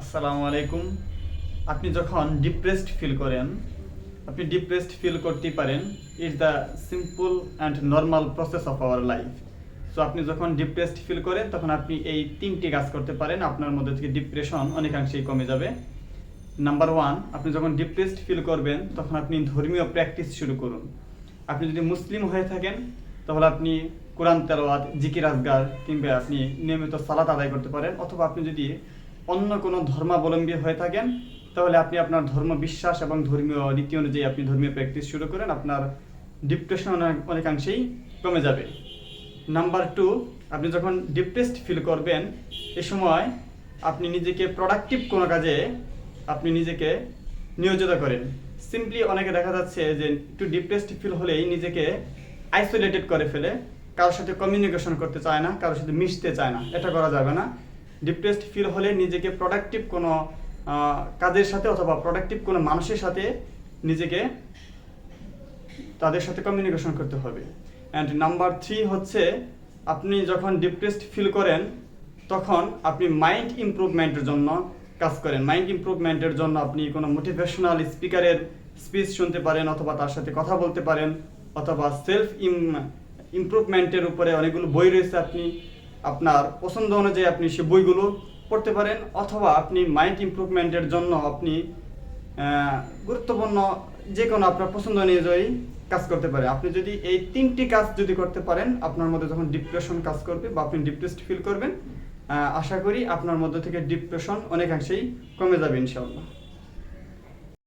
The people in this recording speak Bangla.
আসসালামু আলাইকুম। আপনি যখন ডিপ্রেসড ফিল করেন, আপনি ডিপ্রেসড ফিল করতেই পারেন it's the simple and normal process of our life so আপনি যখন ডিপ্রেসড ফিল করেন, তখন আপনি এই তিনটি কাজ করতে পারেন, আপনার মধ্যে থেকে ডিপ্রেশন অনেকাংশেই কমে যাবে। নাম্বার ওয়ান আপনি যখন ডিপ্রেসড ফিল করবেন, তখন আপনি ধর্মীয় প্র্যাকটিস শুরু করুন। আপনি যদি মুসলিম হয়ে থাকেন, তাহলে আপনি কোরআন তেলাওয়াত, জিকির আজগার কিংবা আপনি নিয়মিত সালাত আদায় করতে পারেন, অথবা আপনি যদি অন্য কোনো ধর্মাবলম্বী হয়ে থাকেন, তাহলে আপনি আপনার ধর্ম বিশ্বাস এবং ধর্মীয় রীতি অনুযায়ী আপনি ধর্মীয় প্র্যাকটিস শুরু করেন, আপনার ডিপ্রেশন অনেক, অনেকাংশেই কমে যাবে। নাম্বার টু আপনি যখন ডিপ্রেসড ফিল করবেন, এ সময় আপনি নিজেকে প্রোডাক্টিভ কোনো কাজে আপনি নিজেকে নিয়োজিত করেন। সিম্পলি অনেকে দেখা যাচ্ছে যে একটু ডিপ্রেসড ফিল হলেই নিজেকে আইসোলেটেড করে ফেলে, কারোর সাথে কমিউনিকেশন করতে চায় না, কারোর সাথে মিশতে চায় না, এটা করা যাবে না। ডিপ্রেসড ফিল হলে নিজেকে প্রোডাক্টিভ কোনো কাজের সাথে অথবা প্রোডাক্টিভ কোনো মানুষের সাথে নিজেকে তাদের সাথে কমিউনিকেশন করতে হবে। অ্যান্ড নাম্বার থ্রি হচ্ছে, আপনি যখন ডিপ্রেসড ফিল করেন, তখন আপনি মাইন্ড ইমপ্রুভমেন্টের জন্য কাজ করেন। মাইন্ড ইমপ্রুভমেন্টের জন্য আপনি কোনো মোটিভেশনাল স্পিকারের স্পিচ শুনতে পারেন অথবা তার সাথে কথা বলতে পারেন, অথবা সেলফ ইম ইমপ্রুভমেন্টের উপরে অনেকগুলো বই রয়েছে আপনি আপনার পছন্দ অনুযায়ী আপনি সে বইগুলো পড়তে পারেন, অথবা আপনি মাইন্ড ইমপ্রুভমেন্টের জন্য আপনি গুরুত্বপূর্ণ যে কোনো আপনার পছন্দ অনুযায়ী কাজ করতে পারে। আপনি যদি এই তিনটি কাজ যদি করতে পারেন, আপনার মধ্যে যখন ডিপ্রেশন কাজ করবে বা আপনি ডিপ্রেসড ফিল করবেন আশা করি আপনার মধ্যে থেকে ডিপ্রেশন অনেকাংশেই কমে যাবে, ইনশাআল্লাহ।